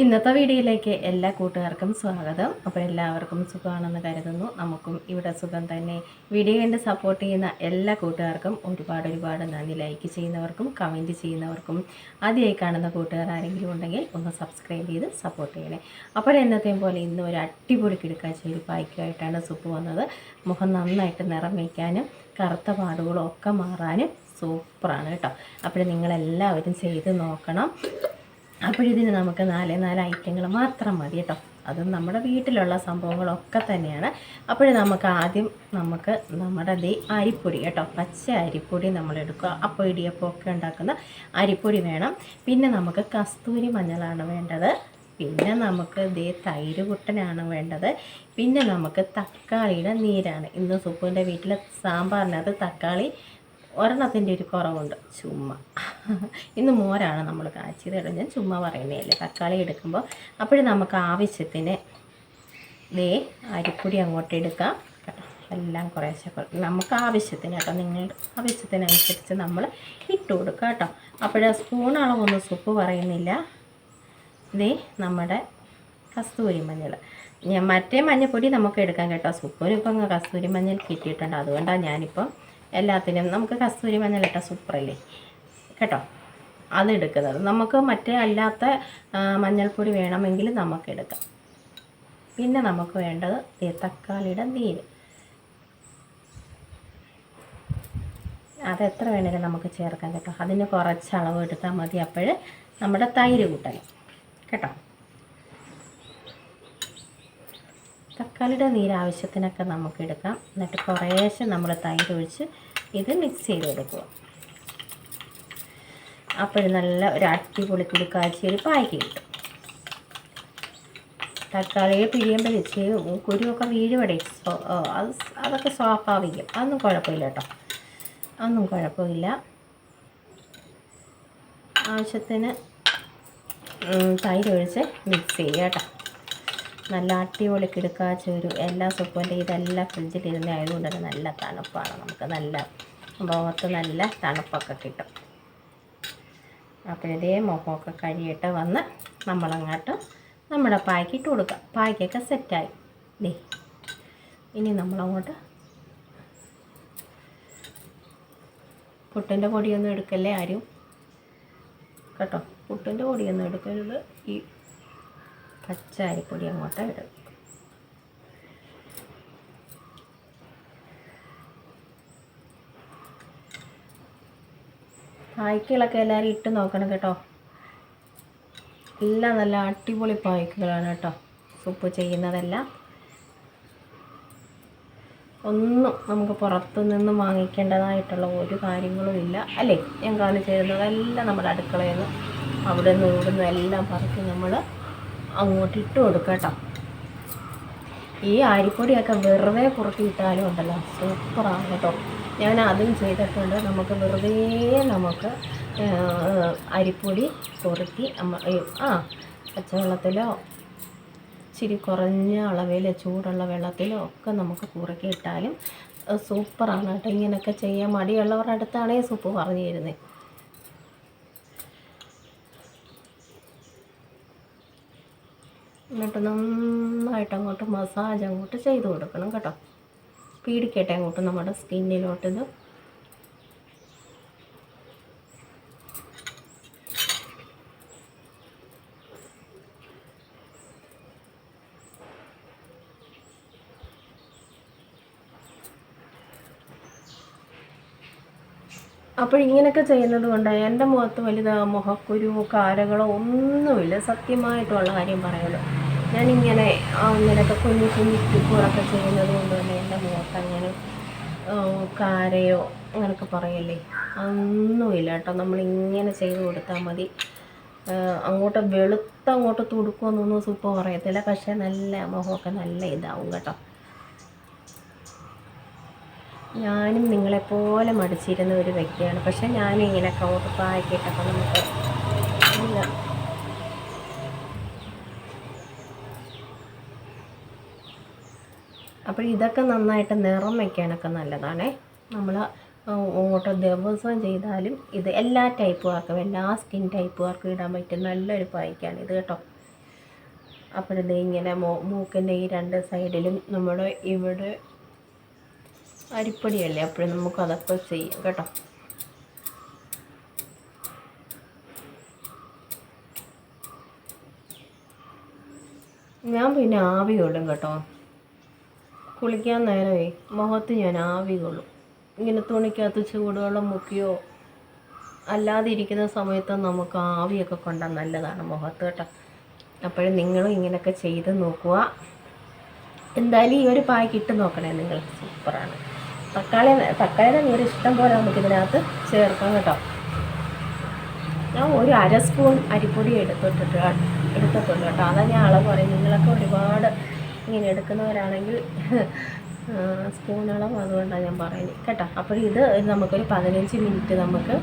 ഇന്നത്തെ വീഡിയോയിലേക്ക് എല്ലാ കൂട്ടുകാർക്കും സ്വാഗതം. അപ്പോൾ എല്ലാവർക്കും സുഖമാണെന്ന് കരുതുന്നു. നമുക്കും ഇവിടെ സുഖം തന്നെ. വീഡിയോ കണ്ട് സപ്പോർട്ട് ചെയ്യുന്ന എല്ലാ കൂട്ടുകാർക്കും ഒരുപാട് ഒരുപാട് നന്ദി. ലൈക്ക് ചെയ്യുന്നവർക്കും കമന്റ് ചെയ്യുന്നവർക്കും ആദ്യമായി കാണുന്ന കൂട്ടുകാർ ആരെങ്കിലും ഉണ്ടെങ്കിൽ ഒന്ന് സബ്സ്ക്രൈബ് ചെയ്ത് സപ്പോർട്ട് ചെയ്യണേ. അപ്പോൾ എന്നത്തെയും പോലെ ഇന്ന് ഒരു അടിപൊളി കിടക്കാച്ച ഒരു പായ്ക്കായിട്ടാണ് സൂപ്പ് വന്നത്. മുഖം നന്നായിട്ട് നിറം വയ്ക്കാനും കറുത്ത പാടുകളും ഒക്കെ മാറാനും സൂപ്പറാണ് കേട്ടോ. അപ്പോൾ നിങ്ങളെല്ലാവരും ചെയ്ത് നോക്കണം. അപ്പോഴിതിന് നമുക്ക് നാല് നാല് ഐറ്റങ്ങൾ മാത്രം മതി കേട്ടോ. അതും നമ്മുടെ വീട്ടിലുള്ള സംഭവങ്ങളൊക്കെ തന്നെയാണ്. അപ്പോൾ നമുക്ക് ആദ്യം നമുക്ക് നമ്മുടെ ദേ അരിപ്പൊടി കേട്ടോ. പച്ച അരിപ്പൊടി നമ്മൾ എടുക്കുക അപ്പോൾ ഇടിയപ്പം ഒക്കെ ഉണ്ടാക്കുന്ന അരിപ്പൊടി വേണം. പിന്നെ നമുക്ക് കസ്തൂരി മഞ്ഞളാണ് വേണ്ടത്. പിന്നെ നമുക്ക് ദേ തൈര് കുട്ടനാണ് വേണ്ടത്. പിന്നെ നമുക്ക് തക്കാളിയുടെ നീരാണ്. ഇന്ന് സുപ്പുവിന്റെ വീട്ടിൽ സാമ്പാറിനകത്ത് തക്കാളി ഒരെണ്ണത്തിന്റെ ഒരു കുറവുണ്ട്. ചുമ്മാ. ഇന്ന് മോരാണ് നമ്മൾ കാച്ചിയത് കേട്ടോ. ഞാൻ ചുമ്മാ പറയുന്നതല്ലേ തക്കാളി എടുക്കുമ്പോൾ അപ്പോഴും നമുക്ക് ആവശ്യത്തിന് ദേ അരിപ്പൊടി അങ്ങോട്ട് എടുക്കാം. എല്ലാം കുറേശ്ശെ കുറ- നമുക്ക് ആവശ്യത്തിന് കേട്ടോ. നിങ്ങളുടെ ആവശ്യത്തിനനുസരിച്ച് നമ്മൾ ഇട്ട് കൊടുക്കുക കേട്ടോ. അപ്പോഴ സ്പൂൺ അളവൊന്നും സുപ്പ് പറയുന്നില്ല. ദേ നമ്മുടെ കസ്തൂരി മഞ്ഞൾ ഞാൻ മറ്റേ മഞ്ഞൾപ്പൊടി നമുക്ക് എടുക്കാം കേട്ടോ. സുപ്പിനിപ്പം കസ്തൂരി മഞ്ഞൾ കിട്ടിയിട്ടുണ്ട്. അതുകൊണ്ടാണ് ഞാനിപ്പം എല്ലാത്തിനും നമുക്ക് കസ്തൂരി മഞ്ഞൾ ഇട്ട സൂപ്പറല്ലേ? കേട്ടോ? അതെടുക്കുന്നത് നമുക്ക് മറ്റേ അല്ലാത്ത മഞ്ഞൾപ്പൊടി വേണമെങ്കിൽ നമുക്ക് എടുക്കാം. പിന്നെ നമുക്ക് വേണ്ടത് ഈ തക്കാളിയുടെ നീര്. അത് എത്ര വേണേലും നമുക്ക് ചേർക്കാം കേട്ടോ. അതിന് കുറച്ച് അളവ് എടുത്താൽ മതി. അപ്പോൾ നമ്മുടെ തൈര് കൂട്ടണം. കേട്ടോ? തക്കാളിയുടെ നീര് ആവശ്യത്തിനൊക്കെ നമുക്ക് എടുക്കാം എന്നിട്ട് കുറേശ്ശെ നമ്മൾ തൈര് ഒഴിച്ച് ഇത് മിക്സ് ചെയ്ത് കൊടുക്കുക അപ്പോൾ നല്ല ഒരു അടിപൊളി ഒരു പായ്ക്ക് കിട്ടും. തക്കാളിയെ പിഴിയുമ്പോൾ വെച്ച് കുരുവൊക്കെ വീഴുവടെ അതൊക്കെ സ്വാഭാവികം അതൊന്നും കുഴപ്പമില്ല കേട്ടോ. അതൊന്നും കുഴപ്പമില്ല. ആവശ്യത്തിന് തൈര് ഒഴിച്ച് മിക്സ് ചെയ്യുക കേട്ടോ. നല്ല അടിപൊളി കിടക്കാ ഒരു എല്ലാ സൊപ്പന്റെ ഇതെല്ലാം ഫ്രിഡ്ജിലിരുന്ന് ആയതുകൊണ്ട് തന്നെ നല്ല തണുപ്പാണ്. നമുക്ക് നല്ല മുഖത്ത് നല്ല തണുപ്പൊക്കെ കിട്ടും. അപ്പോൾ ഇതേ മുഖമൊക്കെ കഴിയിട്ട് വന്ന് നമ്മളങ്ങോട്ട് നമ്മുടെ പായ്ക്ക് ഇട്ട് കൊടുക്കുക പായ്ക്കൊക്കെ സെറ്റായി. ദേ ഇനി നമ്മളങ്ങോട്ട് പുട്ടിന്റെ പൊടിയൊന്നും എടുക്കല്ലേ ആരും? കേട്ടോ പുട്ടിന്റെ പൊടിയൊന്നും എടുക്കരുത്. ഈ പച്ച അരിപ്പൊടി അങ്ങോട്ട് ഇടും. പായ്ക്കുകളൊക്കെ എല്ലാവരും ഇട്ട് നോക്കണം കേട്ടോ. എല്ലാം നല്ല അടിപൊളി പായ്ക്കുകളാണ് കേട്ടോ. സൂപ്പ് ചെയ്യുന്നതെല്ലാം. ഒന്നും നമുക്ക് പുറത്തു നിന്ന് വാങ്ങിക്കേണ്ടതായിട്ടുള്ള ഒരു കാര്യങ്ങളും ഇല്ല. അല്ലേ? ഞാൻ കാണിച്ചു തരുന്നതെല്ലാം നമ്മുടെ അടുക്കളയിൽ നിന്ന് അവിടെ നിന്ന് ഇവിടെ നിന്ന് എല്ലാം പറക്കി നമ്മൾ അങ്ങോട്ട് ഇട്ട് കൊടുക്കുക കേട്ടോ. ഈ അരിപ്പൊടിയൊക്കെ വെറുതെ പുറത്തിട്ടാലും ഉണ്ടല്ലോ. സൂപ്പറാണ് കേട്ടോ. ഞാൻ അതും ചെയ്തിട്ടുണ്ട് നമുക്ക് വെറുതെ നമുക്ക് അരിപ്പൊടി പുറത്തി ആ പച്ചവെള്ളത്തിലോ ഇച്ചിരി കുറഞ്ഞ അളവിൽ ചൂടുള്ള വെള്ളത്തിലോ ഒക്കെ നമുക്ക് കുറുക്കി ഇട്ടാലും സൂപ്പറാണ് കേട്ടോ. ഇങ്ങനെയൊക്കെ ചെയ്യാൻ മടിയുള്ളവരുടെ അടുത്താണേ സൂപ്പ് പറഞ്ഞു തരുന്നത് എന്നിട്ട് നന്നായിട്ട് അങ്ങോട്ട് മസാജ് അങ്ങോട്ട് ചെയ്ത് കൊടുക്കണം കേട്ടോ. പീടിക്കട്ടെ അങ്ങോട്ട് നമ്മുടെ സ്കിന്നിലോട്ടിത്. അപ്പോൾ ഇങ്ങനെയൊക്കെ ചെയ്യുന്നത് കൊണ്ട് എന്റെ മുഖത്ത് വലുത് മുഖക്കുരു കാരകളോ ഒന്നുമില്ല. സത്യമായിട്ടുള്ള കാര്യം പറയുള്ളൂ ഞാനിങ്ങനെ അങ്ങനെയൊക്കെ കുഞ്ഞു കുഞ്ഞു ടിപ്പുകളൊക്കെ ചെയ്യുന്നത് കൊണ്ട് തന്നെ എന്റെ മുഖത്ത് അങ്ങനെ കാരയോ അങ്ങനെയൊക്കെ പറയല്ലേ? ഒന്നുമില്ല കേട്ടോ. നമ്മളിങ്ങനെ ചെയ്ത് കൊടുത്താൽ മതി. അങ്ങോട്ട് വെളുത്ത അങ്ങോട്ട് തുടുക്കുമെന്നൊന്നും സൂപ്പ് പറയത്തില്ല. പക്ഷേ നല്ല മുഖമൊക്കെ നല്ല ഇതാവും കേട്ടോ. ഞാനും നിങ്ങളെപ്പോലെ മടിച്ചിരുന്ന ഒരു വ്യക്തിയാണ്. പക്ഷേ ഞാനിങ്ങനെ കൗട്ട് പാക്കിയിട്ടൊക്കെ നമുക്ക് ഇല്ല അപ്പോൾ ഇതൊക്കെ നന്നായിട്ട് നിറം വയ്ക്കാനൊക്കെ നല്ലതാണേ. നമ്മൾ ഓട്ടോ ദിവസം ചെയ്താലും ഇത് എല്ലാ ടൈപ്പുകാർക്കും എല്ലാ സ്കിൻ ടൈപ്പുകാർക്കും ഇടാൻ പറ്റും നല്ലൊരു പായ്ക്കാണ് ഇത് കേട്ടോ. അപ്പോഴത് ഇങ്ങനെ മോ മൂക്കിന്റെ ഈ രണ്ട് സൈഡിലും നമ്മുടെ ഇവിടെ അരിപ്പൊടിയല്ലേ അപ്പോഴും നമുക്ക് അതൊക്കെ ചെയ്യാം കേട്ടോ. ഞാൻ പിന്നെ ആവി കേട്ടോ. കുളിക്കാൻ നേരമേ മുഖത്ത് ഞാൻ ആവി കൊള്ളും. ഇങ്ങനെ തുണിക്കകത്ത് ചൂടുവെള്ളം മുക്കിയോ അല്ലാതെ ഇരിക്കുന്ന സമയത്ത് നമുക്ക് ആവിയൊക്കെ കൊണ്ടാൽ നല്ലതാണ് മുഖത്ത് കേട്ടോ. അപ്പോഴും നിങ്ങളും ഇങ്ങനെയൊക്കെ ചെയ്ത് നോക്കുക. എന്തായാലും ഈ ഒരു പായ്ക്ക് ഇട്ട് നോക്കണേ നിങ്ങൾ. സൂപ്പറാണ്. തക്കാളി തക്കാളിയുടെ നീര് ഇഷ്ടം പോലെ നമുക്ക് ഇതിനകത്ത് ചേർക്കാം കേട്ടോ. ഞാൻ ഒരു അര സ്പൂൺ അരിപ്പൊടി എടുത്തിട്ടിട്ട് എടുത്തിട്ടുണ്ട് കേട്ടോ. അതാ ഞാൻ അളവ് പറയും. നിങ്ങളൊക്കെ ഒരുപാട് ഇങ്ങനെ എടുക്കുന്നവരാണെങ്കിൽ സ്പൂണോളം അതുകൊണ്ടാണ് ഞാൻ പറയുന്നത്. കേട്ടോ? അപ്പോൾ ഇത് നമുക്കൊരു പതിനഞ്ച് മിനിറ്റ് നമുക്ക്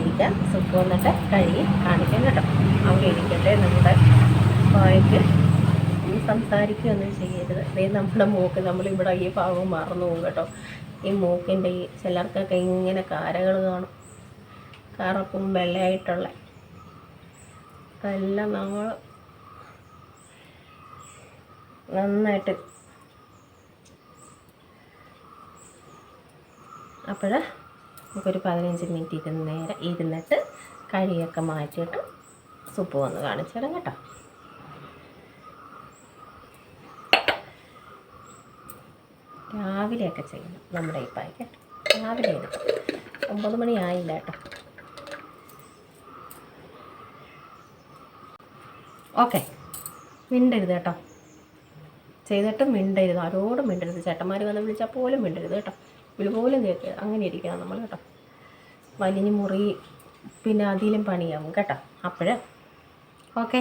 ഇരിക്കാം. സുപ്പ് വന്നിട്ട് കഴുകി കാണിക്കാം കേട്ടോ. അവിടെ ഇരിക്കട്ടെ നമ്മുടെ വായിക്ക് സംസാരിക്കുകയൊന്നും ചെയ്യരുത്. ഇതേ നമ്മുടെ മൂക്ക് നമ്മളിവിടെ ഈ ഭാഗം മറന്നു പോകും കേട്ടോ. ഈ മൂക്കിന്റെ ഈ ചിലർക്കൊക്കെ ഇങ്ങനെ കാരകൾ കാണും. കറുപ്പും വെള്ളയായിട്ടുള്ള. അതെല്ലാം നമ്മൾ നന്നായിട്ട്. അപ്പോൾ നമുക്കൊരു പതിനഞ്ച് മിനിറ്റ് ഇരുന്ന് നേരെ ഇരുന്നിട്ട് കഴിയൊക്കെ മാറ്റിയിട്ട് സൂപ്പ് വന്ന് കാണിച്ചു തരാം കേട്ടോ. രാവിലെയൊക്കെ ചെയ്യണം നമ്മുടെ ഈ പായ്ക്ക് രാവിലെ ഒമ്പത് മണി ആയില്ല കേട്ടോ. ഓക്കെ. മിണ്ടരുത് കേട്ടോ. ചെയ്തിട്ട് മിണ്ടരുത്. ആരോടും മിണ്ടരുത്. ചേട്ടന്മാർ വന്ന് വിളിച്ചാൽ പോലും മിണ്ടരുത് കേട്ടോ. വിളി പോലും കേൾക്കരുത് അങ്ങനെ ഇരിക്കണം നമ്മൾ കേട്ടോ. വലിഞ്ഞ് മുറി പിന്നെ അതിലും പണിയാവും കേട്ടോ. അപ്പോഴേ ഓക്കെ.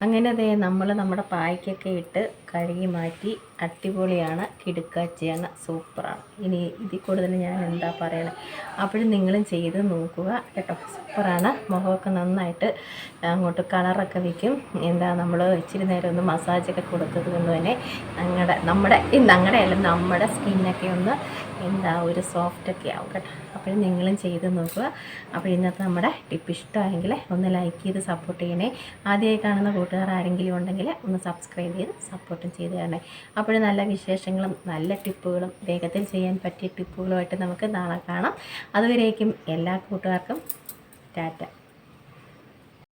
അങ്ങനെ ദേ നമ്മൾ നമ്മുടെ പായ്ക്കൊക്കെ ഇട്ട് കഴുകി മാറ്റി അടിപൊളിയാണ്. കിടുക്കാച്ചിയാണ്. സൂപ്പറാണ്. ഇനി ഇതിൽ കൂടുതൽ ഞാൻ എന്താ പറയണത് അപ്പോഴും നിങ്ങളും ചെയ്ത് നോക്കുക കേട്ടോ. സൂപ്പറാണ്. മുഖമൊക്കെ നന്നായിട്ട് അങ്ങോട്ട് കളറൊക്കെ വയ്ക്കും എന്താ നമ്മൾ ഇച്ചിരി നേരം ഒന്ന് മസാജൊക്കെ കൊടുത്തത് കൊണ്ട് തന്നെ ഞങ്ങളുടെ നമ്മുടെ ഞങ്ങളുടെ അല്ല നമ്മുടെ സ്കിന്നൊക്കെ ഒന്ന് എന്താ ഒരു സോഫ്റ്റൊക്കെ ആവും കേട്ടോ. അപ്പോഴും നിങ്ങളും ചെയ്ത് നോക്കുക. അപ്പോൾ ഇന്നത്തെ നമ്മുടെ ടിപ്പ് ഇഷ്ടമായെങ്കിൽ ഒന്ന് ലൈക്ക് ചെയ്ത് സപ്പോർട്ട് ചെയ്യണേ. ആദ്യമായി കാണുന്ന കൂട്ടുകാർ ആരെങ്കിലും ഉണ്ടെങ്കിൽ ഒന്ന് സബ്സ്ക്രൈബ് ചെയ്ത് സപ്പോർട്ടും ചെയ്ത് തരണേ. അപ്പോഴും നല്ല വിശേഷങ്ങളും നല്ല ടിപ്പുകളും വേഗത്തിൽ ചെയ്യാൻ പറ്റിയ ടിപ്പുകളുമായിട്ട് നമുക്ക് നാളെ കാണാം. അതുവരേക്കും എല്ലാ കൂട്ടുകാർക്കും ടാറ്റ.